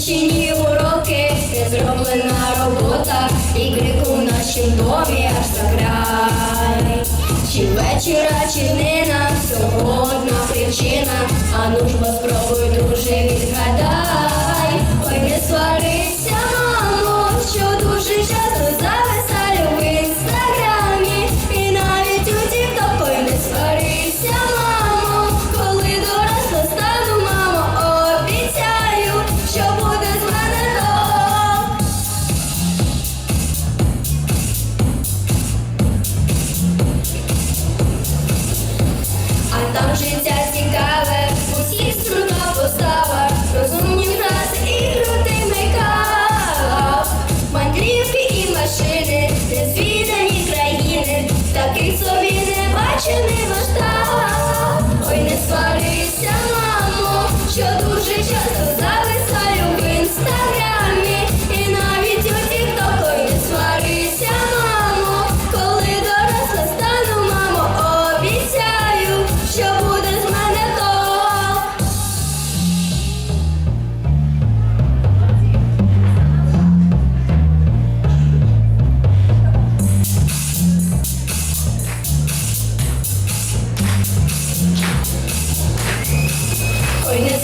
Невивчені уроки, все зроблена робота, і крик у нашім домі аж закрай. Чи вечора, чи днина, всього одна причина, а ну ж спробуй. Там життя цікаве, усіх струна постава, розумні фрази і крутий мейкап, мандрівки і машини.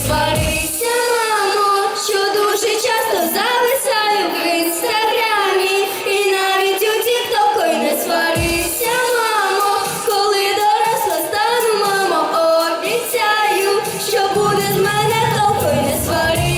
сварися, мамо, що дуже часто зависаю в інстаграмі, і навіть у тіктоку й не сварися, мамо, коли доросла стану, мамо, обіцяю, що буде з мене то й не сварися.